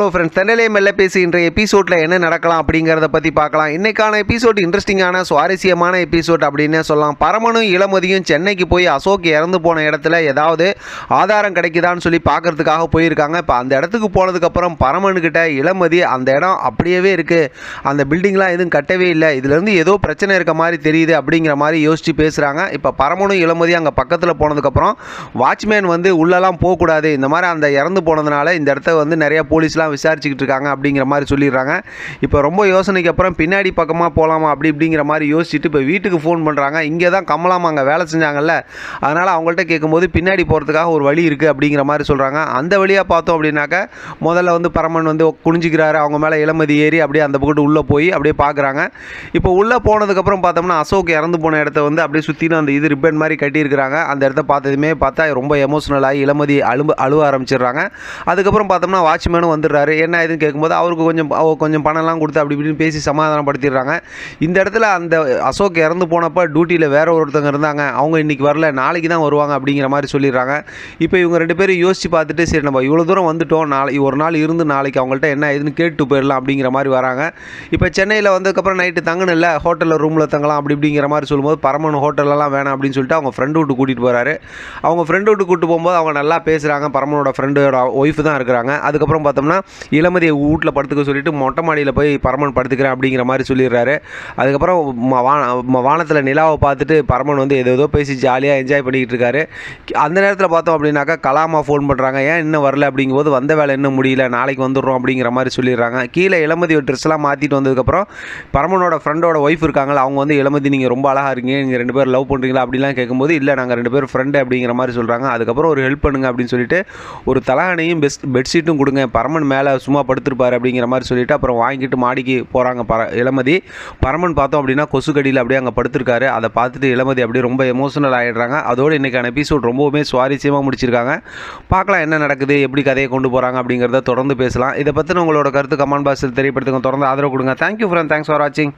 Hello friends தென்னலே மெல்ல பேசி இன்றைய எபிசோடில் என்ன நடக்கலாம் அப்படிங்கிறத பற்றி பார்க்கலாம். இன்றைக்கான எபிசோட் இன்ட்ரெஸ்டிங்கான சுவாரஸ்யமான எபிசோட் அப்படின்னே சொல்லலாம். பரமனும் இளமதியும் சென்னைக்கு போய் அசோக் இறந்து போன இடத்துல ஏதாவது ஆதாரம் கிடைக்குதான்னு சொல்லி பார்க்கறதுக்காக போயிருக்காங்க. இப்போ அந்த இடத்துக்கு போனதுக்கப்புறம் பரமனுக்கிட்ட இளமதி அந்த இடம் அப்படியே இருக்குது அந்த பில்டிங்லாம் எதுவும் கட்டவே இல்லை. இதுலேருந்து ஏதோ பிரச்சனை இருக்க மாதிரி தெரியுது அப்படிங்கிற மாதிரி யோசித்து பேசுகிறாங்க இப்போ பரமனும் இளமதி அங்கே பக்கத்தில் போனதுக்கப்புறம் வாட்ச்மேன் வந்து உள்ளெல்லாம் போகக்கூடாது. இந்த மாதிரி அந்த இறந்து போனதுனால இந்த இடத்த வந்து நிறைய போலீஸ்லாம் விசாரிச்சுக்கிட்டு இருக்காங்க அப்படிங்கிற மாதிரி சொல்லிடுறாங்க. இப்போ ரொம்ப யோசனைக்கு அப்புறம் பின்னாடி பக்கமாக போகலாமா அப்படி இப்படிங்கிற மாதிரி யோசிச்சுட்டு இப்போ வீட்டுக்கு ஃபோன் பண்ணுறாங்க இங்கே தான் கமலாமா அங்கே வேலை செஞ்சாங்கல்ல. அதனால் அவங்கள்ட்ட கேட்கும்போது பின்னாடி போகிறதுக்காக ஒரு வழி இருக்குது அப்படிங்கிற மாதிரி சொல்கிறாங்க அந்த வழியாக பார்த்தோம் அப்படின்னாக்க முதல்ல வந்து பரமன் வந்து குனிஞ்சிக்கிறாரு. அவங்க மேலே இளமதி ஏறி அப்படியே அந்த பக்கத்து உள்ளே போய் அப்படியே பார்க்குறாங்க. இப்போ உள்ளே போனதுக்கப்புறம் பார்த்தோம்னா அசோக் இறந்து போன இடத்த வந்து அப்படியே சுற்றிலும் அந்த இது ரிப்பன் மாதிரி கட்டியிருக்கிறாங்க. அந்த இடத்த பார்த்ததுமே பார்த்தா ரொம்ப எமோஷனல் ஆகி இளமதி அழும்பு அழுவ ஆரம்பிச்சிடுறாங்க. அதுக்கப்புறம் பார்த்தோம்னா வாட்ச்மேனும் வந்துடுறாரு. என்ன இதுன்னு கேட்கும்போது அவருக்கு கொஞ்சம் கொஞ்சம் பணம்லாம் கொடுத்து அப்படி இப்படின்னு பேசி சமாதானப்படுத்திடுறாங்க. இந்த இடத்துல அந்த அசோக் இறந்து போனப்போ டியூட்டியில் வேற ஒருத்தவங்க இருந்தாங்க. அவங்க இன்றைக்கி வரல நாளைக்கு தான் வருவாங்க அப்படிங்கிற மாதிரி சொல்லிடுறாங்க. இப்போ இவங்க ரெண்டு பேரும் யோசிச்சு பார்த்துட்டு சரி நம்ம இவ்வளோ தூரம் வந்துட்டோம் நாளை ஒரு நாள் இருந்து நாளைக்கு அவங்கள்ட்ட என்ன ஏதுன்னு கேட்டு போயிடலாம் அப்படிங்கிற மாதிரி வராங்க. இப்போ சென்னையில் வந்ததுக்கப்புறம் நைட்டு தங்கணும்ல ஹோட்டலில் ரூமில் தங்கலாம் அப்படி இப்படிங்கிற மாதிரி சொல்லும்போது பரமன் ஹோட்டலெல்லாம் வேணாம் அப்படின்னு சொல்லிட்டு அவங்க ஃப்ரெண்டு விட்டு கூட்டிகிட்டு போகிறாரு அவங்க ஃப்ரெண்டு விட்டு கூட்டு போகும்போது அவங்க நல்லா பேசுகிறாங்க பரமனோட ஃப்ரெண்டோட ஒய்ஃப் தான் இருக்கிறாங்க. அதுக்கப்புறம் பார்த்தோம்னா இளமதியை வீட்டில் படுத்துக்க சொல்லிட்டு மொட்டை மாடியில் போய் பரமன் படுத்துக்கிறேன் அப்படிங்கிற மாதிரி சொல்லிடுறாரு. அதுக்கப்புறம் ம- வானத்தில் நிலாவை பார்த்துட்டு பரமன் வந்து ஏதோ ஏதோ பேசி ஜாலியாக என்ஜாய் பண்ணிக்கிட்டு இருக்காரு. அந்த நேரத்தில் பார்த்தோம் அப்படின்னாக்கா கலாமா ஃபோன் பண்ணுறாங்க ஏன் இன்னும் வரல அப்படிங்கும்போது வந்த வேலை இன்னும் முடியல நாளைக்கு வந்துடுறோம் அப்படிங்கிற மாதிரி சொல்லிடுறாங்க. கீழே இளமதி ட்ரெஸ்லாம் மாற்றிட்டு வந்ததுக்கப்புறம் பரமனோட ஃப்ரெண்டோட ஒய்ஃப் இருக்காங்களா அவங்க வந்து இளமதி நீங்கள் ரொம்ப அழகாக இருக்கீங்க. நீங்கள் ரெண்டு பேரும் லவ் பண்ணுறீங்களா அப்படிலாம் கேட்கும்போது இல்லை நாங்கள் ரெண்டு பேரும் ஃப்ரெண்டு அப்படிங்கிற மாதிரி சொல்கிறாங்க அதுக்கப்புறம் ஒரு ஹெல்ப் பண்ணுங்க அப்படின்னு சொல்லிட்டு ஒரு தலகாணியும் பெஸ்ட் பெட்ஷீட்டும் கொடுங்க. பரமன் மேலே சும்மா படுத்திருப்பார் அப்படிங்கிற மாதிரி சொல்லிட்டு அப்புறம் வாங்கிட்டு மாடிக்கு போகிறாங்க பர இளமதி. பரமன் பார்த்தோம் அப்படின்னா கொசுக்கடியில் அப்படியே அங்கே படுத்திருக்காரு. அதை பார்த்துட்டு இளமதி அப்படியே ரொம்ப எமோஷனல் ஆகிடுறாங்க அதோடு இன்றைக்கான எபிசோட் ரொம்பவுமே சுவாரஸ்யமாக முடிச்சிருக்காங்க. பார்க்கலாம் என்ன நடக்குது எப்படி கதையை கொண்டு போகிறாங்க அப்படிங்கிறத தொடர்ந்து பேசலாம். இதை பற்றின உங்களோட கருத்து கமெண்ட் பாக்ஸில் தெரியப்படுத்துங்க. தொடர்ந்து ஆதரவு கொடுங்க. தேங்க்யூ ஃப்ரெண்ட் தேங்க்ஸ் ஃபார் வாட்சிங்